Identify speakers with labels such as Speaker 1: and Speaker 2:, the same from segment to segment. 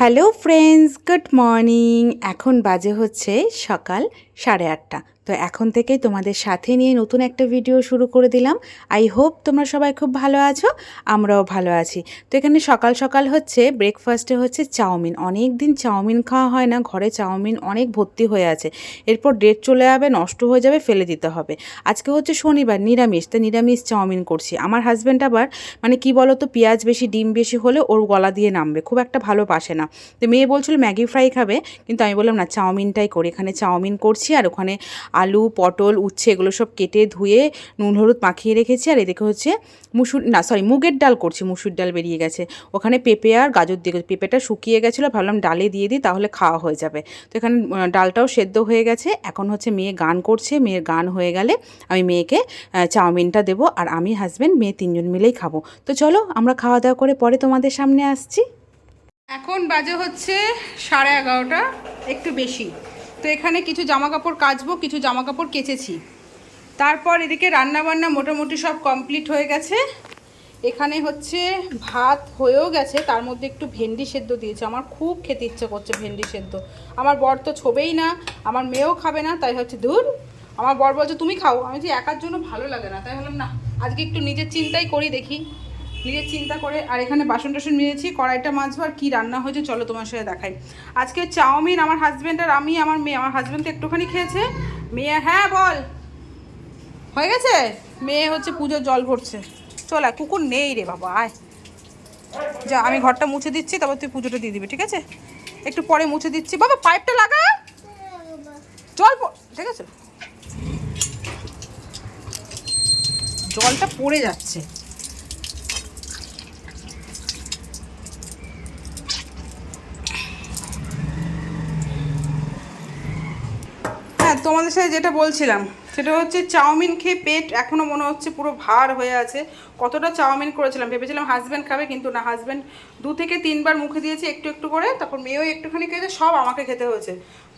Speaker 1: Hello friends good morning. এখন বাজে হচ্ছে সকাল সাড়ে আটটা। তো এখন থেকেই তোমাদের সাথে নিয়ে নতুন একটা ভিডিও শুরু করে দিলাম। আই হোপ তোমরা সবাই খুব ভালো আছো, আমরাও ভালো আছি। তো এখানে সকাল সকাল হচ্ছে ব্রেকফাস্টে হচ্ছে চাউমিন। অনেক দিন চাউমিন খাওয়া হয় না, ঘরে চাউমিন অনেক ভর্তি হয়ে আছে। এরপর ডেট চলে যাবে, নষ্ট হয়ে যাবে, ফেলে দিতে হবে। আজকে হচ্ছে শনিবার, নিরামিষ তো নিরামিষ চাউমিন করছি। আমার হাজব্যান্ড আবার মানে কি বলো তো পেঁয়াজ বেশি, ডিম বেশি হলে ওর গলা দিয়ে নামবে। খুব একটা ভালো পাশে না। তো মেয়ে বলছিল, ম্যাগি ফ্রাই খাবে? কিন্তু আমি বললাম, না, চাউমিনটাই করি। এখানে চাউমিন করছি আর ওখানে আলু, পটল, উচ্ছে এগুলো সব কেটে ধুয়ে নুন, হলুদ মাখিয়ে রেখেছি আর এদিকে হচ্ছে মুসুর, না সরি মুগের ডাল করছি, মুসুর ডাল বেরিয়ে গেছে। ওখানে পেঁপে আর গাজর দিয়ে পেঁপেটা শুকিয়ে গেছিল, ভাবলাম ডালে দিয়ে দিই তাহলে খাওয়া হয়ে যাবে। তো এখানে ডালটাও সেদ্ধ হয়ে গেছে। এখন হচ্ছে মেয়ে গান করছে, মেয়ের গান হয়ে গেলে আমি মেয়েকে চাউমিনটা দেবো আর আমি হাজব্যান্ড মেয়ে তিনজন মিলেই খাব। তো চলো আমরা খাওয়া দাওয়া করে পরে তোমাদের সামনে আসছি।
Speaker 2: এখন বাজে হচ্ছে সাড়ে এগারোটা, একটু বেশি। তো এখানে কিছু জামা কাপড় কাচবো, কিছু জামা কাপড় কেচেছি। তারপর এদিকে রান্না বান্না মোটামুটি সব কমপ্লিট হয়ে গেছে। এখানে হচ্ছে ভাত হয়েও গেছে, তার মধ্যে একটু ভেন্ডি সেদ্ধ দিয়েছে। আমার খুব খেতে ইচ্ছে করছে ভেন্ডি সেদ্ধ। আমার বর তো ছোবেই না, আমার মেয়েও খাবে না, তাই হচ্ছে দূর আমার বর বলছে, তুমি খাও। আমি যে একার জন্য ভালো লাগে না, তাই বললাম, না, আজকে একটু নিজের চিন্তাই করি দেখি। নিজের চিন্তা করে আর এখানে বাসন টাসন মেরেছি কড়াইটা মাজবো আর কী রান্না হয়েছে চলো তোমার সাথে দেখাই। আজকে চাউমিন আমার হাজব্যান্ড আর আমি, আমার মেয়ে, আমার হাজব্যান্ড তো একটুখানি খেয়েছে। মেয়ে হ্যাঁ বল। হয়ে গেছে? মেয়ে হচ্ছে পুজোর জল ভরছে। চল কুকুর নেই রে বাবা, আয়। যা, আমি ঘরটা মুছে দিচ্ছি, তারপর তুই পুজোটা দিয়ে দিবি, ঠিক আছে? একটু পরে মুছে দিচ্ছি। বাবা পাইপটা লাগা? জল ঠিক আছে? জলটা পড়ে যাচ্ছে হ্যাঁ তোমাদের সাথে যেটা বলছিলাম, সেটা হচ্ছে চাউমিন খেয়ে পেট এখনও মনে হচ্ছে পুরো ভার হয়ে আছে। কতটা চাউমিন করেছিলাম, ভেবেছিলাম হাজব্যান্ড খাবে কিন্তু না হাজব্যান্ড দু থেকে তিনবার মুখে দিয়েছে একটু একটু করে, তারপর মেয়েও একটুখানি খেয়েছে, সব আমাকে খেতে হয়েছে।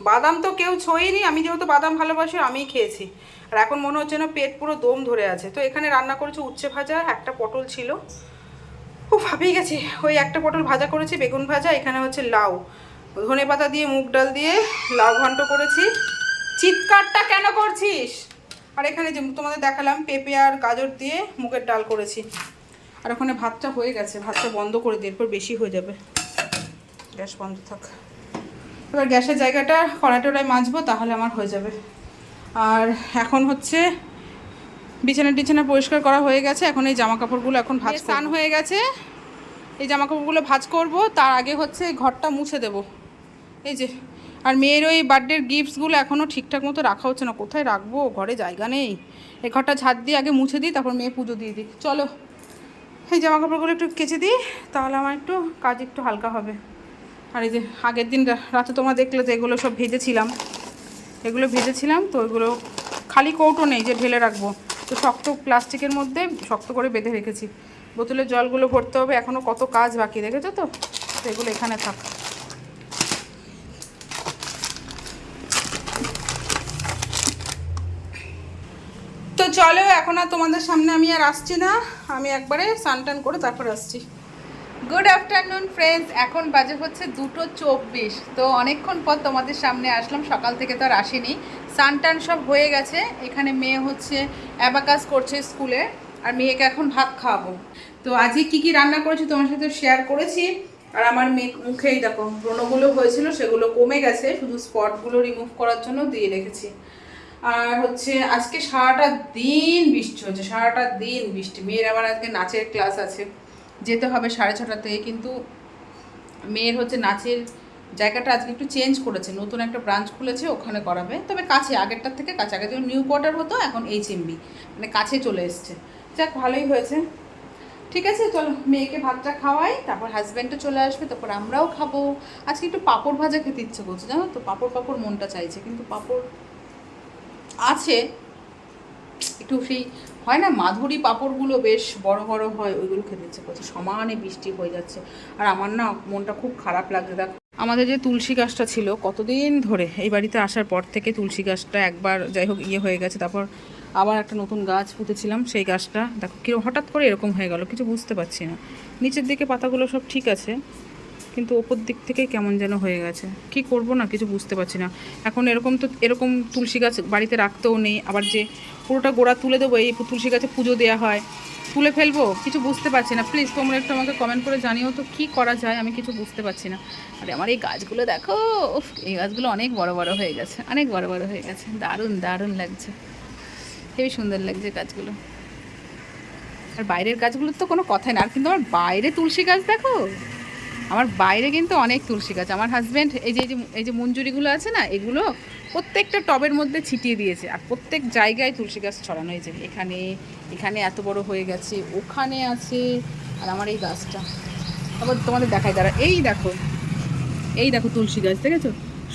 Speaker 2: বাদাম তো কেউ ছোঁয়নি, আমি যেহেতু বাদাম ভালোবাসি, আমিই খেয়েছি। আর এখন মনে হচ্ছে না পেট পুরো দম ধরে আছে। তো এখানে রান্না করেছি উচ্ছে ভাজা, একটা পটল ছিল। ও ভাবেই গেছি। ওই একটা পটল ভাজা করেছি, বেগুন ভাজা, এখানে হচ্ছে লাউ। ধনে পাতা দিয়ে, মুগ ডাল দিয়ে লাউ ঘন্ট করেছি। চিৎকারটা কেন করছিস? আর এখানে যে তোমাদের দেখালাম পেঁপে আর গাজর দিয়ে মুগের ডাল করেছি। আর ওখানে ভাতটা হয়ে গেছে ভাতটা বন্ধ করে দিয়ে এরপর বেশি হয়ে যাবে। গ্যাস বন্ধ থাক। এবার গ্যাসের জায়গাটা কড়াই টড়াই মাজবো তাহলে আমার হয়ে যাবে। আর এখন হচ্ছে বিছানা টিছানা পরিষ্কার করা হয়ে গেছে। এখন এই জামা কাপড়গুলো এখন ভাজ স্নান হয়ে গেছে। এই জামা কাপড়গুলো ভাজ করব তার আগে হচ্ছে এই ঘরটা মুছে দেব। এই যে আর মেয়ের ওই বার্থডের গিফটসগুলো এখনও ঠিকঠাক মতো রাখা হচ্ছে না। কোথায় রাখব? ঘরে জায়গা নেই। এই ঘরটা ঝাড় দিয়ে আগে মুছে দিই, তারপর মেয়ে পুজো দিয়ে দিই চলো। এই জামা কাপড়গুলো একটু কেচে দিই, তাহলে আমার একটু কাজ একটু হালকা হবে। আর এই যে আগের দিন রাতে তোমরা দেখলে তো এগুলো সব ভেজেছিলাম। এগুলো ভেজেছিলাম, তো এগুলো খালি কৌটো নেই যে ঢেলে রাখব। তো শক্ত প্লাস্টিকের মধ্যে শক্ত করে বেঁধে রেখেছি। বোতলের জলগুলো ভরতে হবে এখনও কত কাজ বাকি, দেখেছ তো? তো এগুলো এখানে থাক। চলো, এখন আর তোমাদের সামনে আমি আর আসছি না। আমি একবারে স্নান করে তারপর আসছি। গুড আফটারনুন ফ্রেন্ডস এখন বাজে হচ্ছে দুটো চব্বিশ। তো অনেকক্ষণ পর তোমাদের সামনে আসলাম। সকাল থেকে তো আর আসেনি। সান টান সব হয়ে গেছে। এখানে মেয়ে হচ্ছে অ্যাবাকাস করছে স্কুলে আর মেয়েকে এখন ভাত খাওয়াবো। তো আজকে কি কি রান্না করেছি তোমার সাথে শেয়ার করেছি। আর আমার মেয়ে মুখেই দেখো, ব্রণগুলো হয়েছিল, সেগুলো কমে গেছে। শুধু স্পটগুলো রিমুভ করার জন্য দিয়ে রেখেছি। আর হচ্ছে আজকে সারাটা দিন বৃষ্টি হচ্ছে, সারাটা দিন বৃষ্টি। মেয়ের আবার আজকে নাচের ক্লাস আছে, যেতে হবে সাড়ে ছটা থেকে, কিন্তু মেয়ের হচ্ছে নাচের জায়গাটা আজকে একটু চেঞ্জ করেছে, নতুন একটা ব্রাঞ্চ খুলেছে, ওখানে করাবে। তবে কাছে, আগেরটার থেকে কাছে, আগে যেমন নিউ কোয়ার্টার হতো, এখন এইচ এমবি মানে কাছে চলে এসছে। যাক, ভালোই হয়েছে। ঠিক আছে, চলো, মেয়েকে ভাতটা খাওয়াই, তারপর হাজব্যান্ডও চলে আসবে, তারপর আমরাও খাব। আজকে একটু পাঁপড় ভাজা খেতে ইচ্ছে করছে, জানো তো? পাঁপড় পাঁপড় মনটা চাইছে, কিন্তু পাঁপড় আছে। একটু সেই, হয় না, মাধুরী পাঁপড়গুলো বেশ বড় বড় হয়, ওইগুলো খেতে ইচ্ছে করছে। সমানে বৃষ্টি হয়ে যাচ্ছে। আর আমার না মনটা খুব খারাপ লাগছে। দেখো, আমাদের যে তুলসী গাছটা ছিল, কতদিন ধরে এই বাড়িতে আসার পর থেকে তুলসী গাছটা একবার যাই হোক ইয়ে হয়ে গেছে। তারপর আবার একটা নতুন গাছ পুঁতেছিলাম, সেই গাছটা। দেখো কীরকম হঠাৎ করে এরকম হয়ে গেল, কিছু বুঝতে পারছি না। নিচের দিকে পাতাগুলো সব ঠিক আছে। কিন্তু ওপর দিক থেকেই কেমন যেন হয়ে গেছে। কি করব না কিছু বুঝতে পারছি না। এখন এরকম তো, এরকম তুলসী গাছ বাড়িতে রাখতেও নেই। আবার যে পুরোটা গোড়া তুলে দেবো, এই তুলসী গাছে পুজো দেওয়া হয়। তুলে ফেলব, কিছু বুঝতে পারছি না। প্লিজ তোমরা একটু আমাকে কমেন্ট করে জানিও তো কি করা যায়, আমি কিছু বুঝতে পারছি না। আরে আমার এই গাছগুলো দেখো এই গাছগুলো অনেক বড় বড় হয়ে গেছে, অনেক বড় বড় হয়ে গেছে। দারুণ দারুণ লাগছে। হেবি সুন্দর লাগছে গাছগুলো। আর বাইরের গাছগুলোর তো কোনো কথাই না। আর কিন্তু আমার বাইরে তুলসী গাছ দেখো। আমার বাইরে কিন্তু অনেক তুলসী গাছ। আমার হাজব্যান্ড এই যে এই যে মঞ্জুরিগুলো আছে না, এগুলো প্রত্যেকটা টবের মধ্যে ছিটিয়ে দিয়েছে আর প্রত্যেক জায়গায় তুলসী গাছ ছড়ানো হয়েছে। এখানে এখানে এত বড় হয়ে গেছে, ওখানে আছে আর আমার এই গাছটা। আবার তোমাদের দেখাই দাঁড়া এই দেখো এই দেখো তুলসী গাছ, দেখেছ?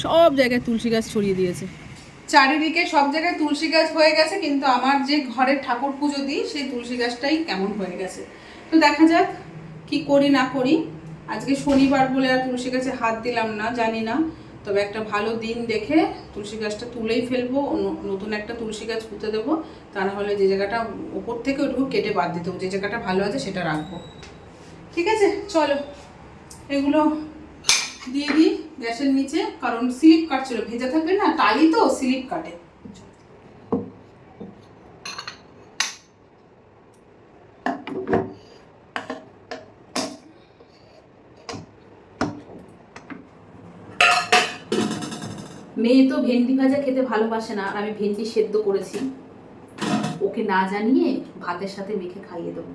Speaker 2: সব জায়গায় তুলসী গাছ ছড়িয়ে দিয়েছে। চারিদিকে সব জায়গায় তুলসী গাছ হয়ে গেছে, কিন্তু আমার যে ঘরের ঠাকুর পুজো দিই, সেই তুলসী গাছটাই কেমন হয়ে গেছে। তো দেখা যাক কি করি না করি। আজকে শনিবার বলে আর তুলসী গাছে হাত দিলাম না, জানি না। তবে একটা ভালো দিন দেখে তুলসী গাছটা তুলেই ফেলব নতুন একটা তুলসী গাছ পুঁতে দেবো। তা না হলে যে জায়গাটা ওপর থেকে ওটুকু কেটে বাদ দিতে যে জায়গাটা ভালো আছে সেটা রাখব। ঠিক আছে? চলো। এগুলো দিয়ে দিই গ্যাসের নিচে। কারণ স্লিপ কাটছিল। ভেজা থাকলে না, টালি তো স্লিপ কাটে।
Speaker 3: মেয়ে তো ভেন্ডি ভাজা খেতে ভালোবাসে না, আর আমি ভেন্ডি সেদ্ধ করেছি। ওকে না জানিয়ে ভাতের সাথে মেখে খাইয়ে দেবো।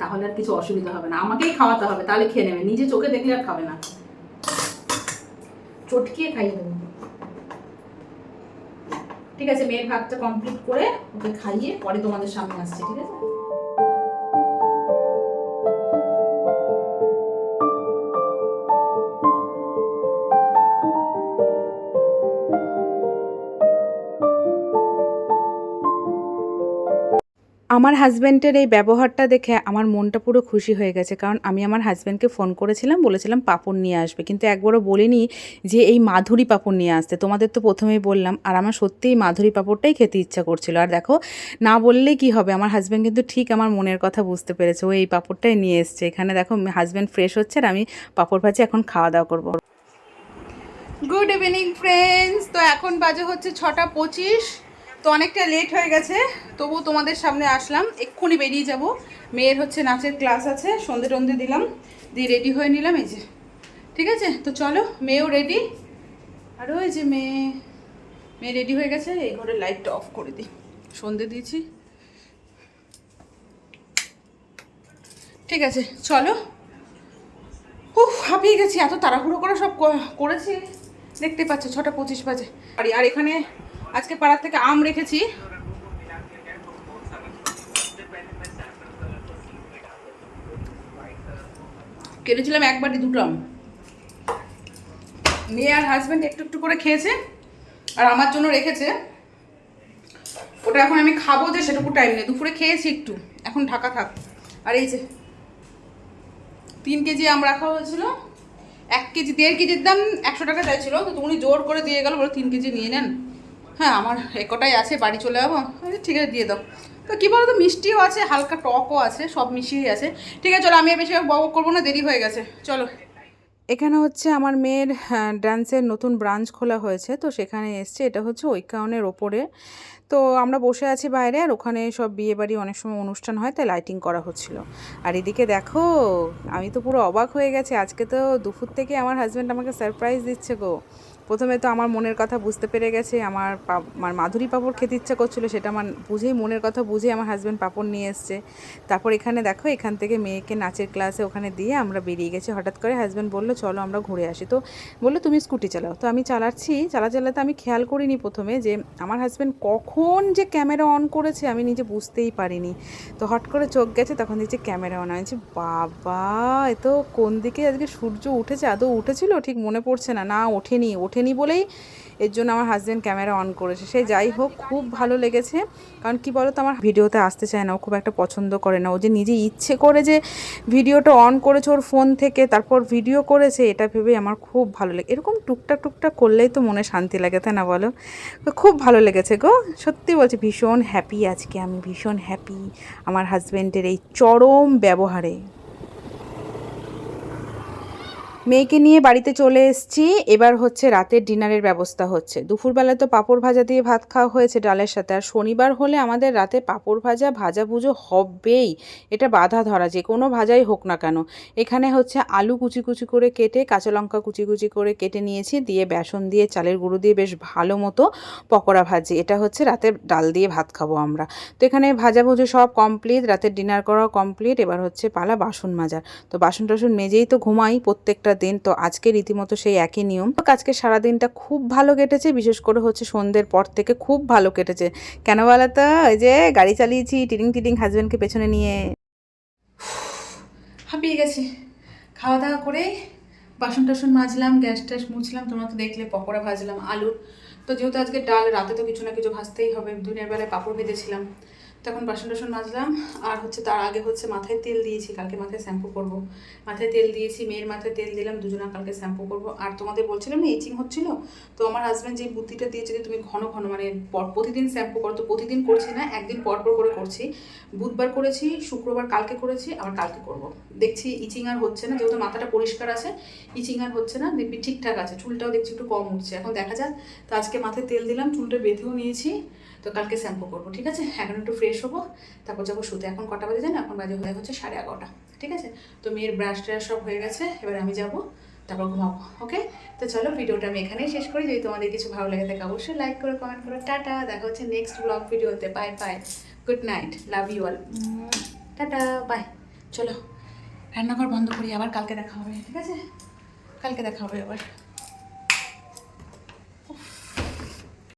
Speaker 3: তাহলে আর কিছু অসুবিধা হবে না। আমাকেই খাওয়াতে হবে, তাহলে খেয়ে নেবে। নিজে চোখে দেখলে আর খাবে না। চটকিয়ে খাইয়ে দেবো। ঠিক আছে, মেয়ের ভাতটা কমপ্লিট করে ওকে খাইয়ে পরে তোমাদের সামনে আসছে, ঠিক আছে?
Speaker 1: আমার হাজব্যান্ডের এই ব্যবহারটা দেখে আমার মনটা পুরো খুশি হয়ে গেছে। কারণ আমি আমার হাজব্যান্ডকে ফোন করেছিলাম, বলেছিলাম পাপড় নিয়ে আসবে। কিন্তু একবারও বলিনি যে এই মাধুরী পাপড় নিয়ে আসতে। তোমাদের তো প্রথমেই বললাম, আর আমার সত্যিই মাধুরী পাপড়টাই খেতে ইচ্ছা করছিল। আর দেখো, না বললে কি হবে? আমার হাজব্যান্ড কিন্তু ঠিক আমার মনের কথা বুঝতে পেরেছে। ও এই পাপড়টাই নিয়ে এসছে। এখানে দেখো হাজব্যান্ড ফ্রেশ হচ্ছে আর আমি পাপড় ভাজি এখন খাওয়া দাওয়া করব।
Speaker 2: গুড ইভিনিং ফ্রেন্ডস তো এখন বাজে হচ্ছে ছটা পঁচিশ। তো অনেকটা লেট হয়ে গেছে তবু তোমাদের সামনে আসলাম, এক্ষুনি বেরিয়ে যাব। মেয়ের হচ্ছে নাচের ক্লাস আছে, সন্ধে টন্ধে দিলাম, দিয়ে রেডি হয়ে নিলাম, এই যে। ঠিক আছে? তো চলো, মেয়েও রেডি আর ওই যে মেয়ে মেয়ে রেডি হয়ে গেছে, এই ঘরের লাইটটা অফ করে দিই। সন্ধে দিয়েছি। ঠিক আছে, চলো। উফ, হাঁপিয়ে গেছি, এত তাড়াহুড়ো করে সব করেছি। দেখতে পাচ্ছ, ছটা পঁচিশ বাজে। আর এখানে আজকে পাড়ার থেকে আম রেখেছি। কেটেছিলাম একবারই দুটো আম। মেয়ে আর হাজব্যান্ড একটু একটু করে খেয়েছে আর আমার জন্য রেখেছে। ওটা এখন আমি খাব যে সেটুকু টাইম নেই। দুপুরে খেয়েছি একটু। এখন ঢাকা থাক। আর এই যে, তিন কেজি আম রাখা হয়েছিল। এক কেজি, দেড় কেজির দাম একশো টাকা চাইছিল। তো উনি জোর করে দিয়ে গেল, বলে তিন কেজি নিয়ে নেন। হ্যাঁ আমার একটাই আছে, বাড়ি চলে যাব। ঠিক আছে, দিয়ে দাও। তো কী বলো তো মিষ্টিও আছে, হালকা টকও আছে, সব মিশিয়েই আছে। ঠিক আছে, চলো, আমি বেশি বক করব না, দেরি হয়ে গেছে। চলো।
Speaker 1: এখানে হচ্ছে আমার মেয়ের ডান্সের নতুন ব্রাঞ্চ খোলা হয়েছে, তো সেখানে এসছে। এটা হচ্ছে ঐকায়নের ওপরে। তো আমরা বসে আছি বাইরে, আর ওখানে সব বিয়ে বাড়ি অনেক সময় অনুষ্ঠান হয়, তাই লাইটিং করা হচ্ছিল। আর এদিকে দেখো, আমি তো পুরো অবাক হয়ে গেছি। আজকে তো দুপুর থেকে আমার হাজব্যান্ড আমাকে সারপ্রাইজ দিচ্ছে গো। প্রথমে তো আমার মনের কথা বুঝতে পেরে গেছে, আমার আমার মাধুরী পাঁপড় খেতে ইচ্ছা করছিল, সেটা আমার বুঝেই, মনের কথা বুঝে আমার হাজব্যান্ড পাপড় নিয়ে এসছে। তারপর এখানে দেখো, এখান থেকে মেয়েকে নাচের ক্লাসে ওখানে দিয়ে আমরা বেরিয়ে গেছি। হঠাৎ করে হাজব্যান্ড বলল, চলো আমরা ঘুরে আসি। তো বলল, তুমি স্কুটি চালাও। তো আমি চালাচ্ছি, চালা চালাতে আমি খেয়াল করিনি প্রথমে যে আমার হাজব্যান্ড কখন যে ক্যামেরা অন করেছে আমি নিজে বুঝতেই পারিনি। তো হট করে চোখ গেছে, তখন দেখছি ক্যামেরা অন আছে। বাবা এ তো কোন দিকে আজকে সূর্য উঠেছে? আদৌ উঠেছিল? ঠিক মনে পড়ছে না। না ওঠেনি। ওঠেনি বলেই এর জন্য আমার হাজব্যান্ড ক্যামেরা অন করেছে। সে যাই হোক, খুব ভালো লেগেছে। কারণ কি বলো তো আমার ভিডিওতে আসতে চায় না, ও খুব একটা পছন্দ করে না। ও যে নিজে ইচ্ছে করে যে ভিডিওটা অন করেছে ওর ফোন থেকে, তারপর ভিডিও করেছে, এটা ভেবে আমার খুব ভালো লাগে, এরকম টুকটাক টুকটাক করলেই তো মনে শান্তি লাগে, তাই না বলো? খুব ভালো লেগেছে গো। সত্যি বলছি, ভীষণ হ্যাপি আজকে আমি, ভীষণ হ্যাপি আমার হাজব্যান্ডের এই চরম ব্যবহারে। মেয়েকে নিয়ে বাড়িতে চলে এসেছি। এবার হচ্ছে রাতের ডিনারের ব্যবস্থা হচ্ছে। দুপুরবেলা তো পাঁপড় ভাজা দিয়ে ভাত খাওয়া হয়েছে ডালের সাথে। আর শনিবার হলে আমাদের রাতে পাঁপড় ভাজা ভাজা ভুজো হবেই। এটা বাধা ধরা, যে কোনো ভাজাই হোক না কেন। এখানে হচ্ছে আলু কুচি কুচি করে কেটে, কাঁচা লঙ্কা কুচি কুচি করে কেটে নিয়েছি। দিয়ে বেসন দিয়ে, চালের গুঁড়ো দিয়ে বেশ ভালো মতো পকোড়া ভাজি। এটা হচ্ছে রাতের ডাল দিয়ে ভাত খাব আমরা। তো এখানে ভাজা ভুজো সব কমপ্লিট, রাতের ডিনার করাও কমপ্লিট। এবার হচ্ছে পালা বাসন মাজার। তো বাসন টাসন মেজেই তো ঘুমাই, প্রত্যেকটা দিন, তো আজকে রীতিমতো সেই একই নিয়ম। আজকে সারাদিনটা খুব ভালো কেটেছে, বিশেষ করে হচ্ছে সন্ধ্যের পর থেকে খুব ভালো কেটেছে। কেন বলো তো ওই যে গাড়ি চালিয়েছি, টিডিং টিডিং হাজব্যান্ডকে পেছনে নিয়ে।
Speaker 3: হাঁপিয়ে গেছি। খাওয়া দাওয়া করে বাসন টাসন মাজলাম, গ্যাস ট্যাস মুছলাম, তোমরা তো দেখলে পকোড়া ভাজলাম আলুর তো যেহেতু আজকে ডাল, রাতে তো কিছু না কিছু ভাজতেই হবে দিনের বেলায় পাঁপড় ভেজেছিলাম তখন বাসন টাসন মাজলাম, আর হচ্ছে তার আগে হচ্ছে মাথায় তেল দিয়েছি, কালকে মাথায় শ্যাম্পু করব। মাথায় তেল দিয়েছি, মেয়ের মাথায় তেল দিলাম, দুজনা কালকে শ্যাম্পু করব। আর তোমাদের বলছিলাম না, ইচিং হচ্ছিল? তো আমার হাজব্যান্ড যে বুদ্ধিটা দিয়েছে যে তুমি ঘন ঘন মানে প্রতিদিন শ্যাম্পু করো তো, প্রতিদিন করছি না, একদিন পর পর করে করছি। বুধবার করেছি, শুক্রবার কালকে করেছি, আবার কালকে করব। দেখছি ইচিং আর হচ্ছে না, যেহেতু মাথাটা পরিষ্কার আছে, ইচিং আর হচ্ছে না, দেখবি ঠিকঠাক আছে, চুলটাও দেখছি একটু কম উঠছে। এখন দেখা যাক, তো আজকে মাথায় তেল দিলাম, চুলটা বেঁধেও নিয়েছি। তো কালকে শ্যাম্পু করব, ঠিক আছে? এখন একটু ফ্রেশ হব, তারপর যাব শুতে এখন কটা বাজে জানো? এখন বাজে হয়ে হচ্ছে সাড়ে এগারোটা, ঠিক আছে? তো মেয়ের ব্রাশ ট্রাশ সব হয়ে গেছে, এবার আমি যাব, তারপর ঘুমাবো ওকে তো চলো ভিডিওটা আমি এখানেই শেষ করি। যদি তোমাদের কিছু ভালো লেগে থাকে, অবশ্যই লাইক করো কমেন্ট করো। টাটা, দেখা হচ্ছে নেক্সট ব্লগ ভিডিওতে। Bye bye good night love you all tata bye চলো, রান্নাঘর বন্ধ করি, আবার কালকে দেখা হবে, ঠিক আছে? কালকে দেখা হবে আবার।